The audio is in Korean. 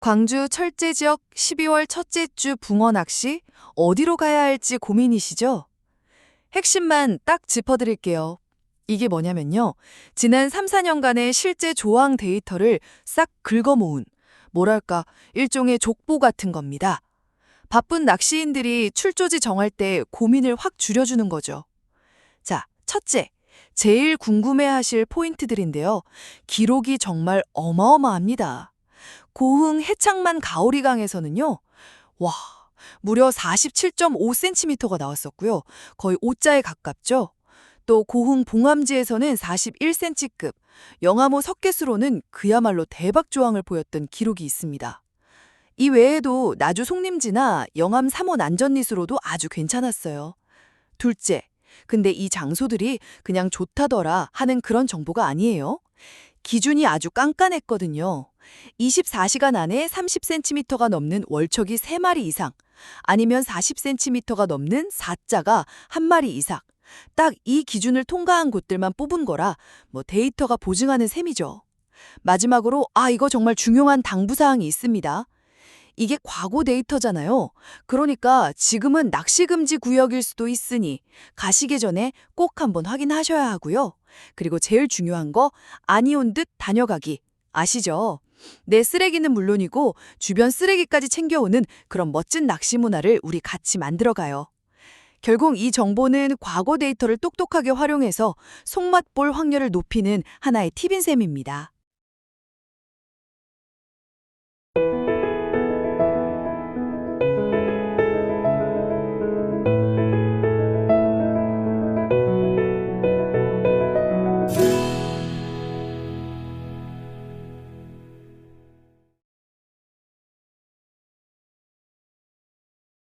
광주 철제 지역 12월 첫째 주 붕어 낚시 어디로 가야 할지 고민이시죠? 핵심만 딱 짚어드릴게요. 이게 뭐냐면요. 지난 3, 4년간의 실제 조항 데이터를 싹 긁어 모은 뭐랄까 일종의 족보 같은 겁니다. 바쁜 낚시인들이 출조지 정할 때 고민을 확 줄여주는 거죠. 자, 첫째. 제일 궁금해하실 포인트들인데요. 기록이 정말 어마어마합니다. 고흥 해창만 가오리강에서는요. 와, 무려 47.5cm가 나왔었고요. 거의 5자에 가깝죠. 또 고흥 봉암지에서는 41cm급, 영암호 석계수로는 그야말로 대박 조항을 보였던 기록이 있습니다. 이 외에도 나주 송림지나 영암 3호 난전리수로도 아주 괜찮았어요. 둘째, 근데 이 장소들이 그냥 좋다더라 하는 그런 정보가 아니에요. 기준이 아주 깐깐했거든요. 24시간 안에 30cm가 넘는 월척이 3마리 이상, 아니면 40cm가 넘는 사자가 1마리 이상. 딱 이 기준을 통과한 곳들만 뽑은 거라 뭐 데이터가 보증하는 셈이죠. 마지막으로 아 이거 정말 중요한 당부사항이 있습니다. 이게 과거 데이터잖아요. 그러니까 지금은 낚시 금지 구역일 수도 있으니 가시기 전에 꼭 한번 확인하셔야 하고요. 그리고 제일 중요한 거 아니온 듯 다녀가기. 아시죠? 내 쓰레기는 물론이고 주변 쓰레기까지 챙겨오는 그런 멋진 낚시 문화를 우리 같이 만들어가요. 결국 이 정보는 과거 데이터를 똑똑하게 활용해서 속맛볼 확률을 높이는 하나의 팁인 셈입니다.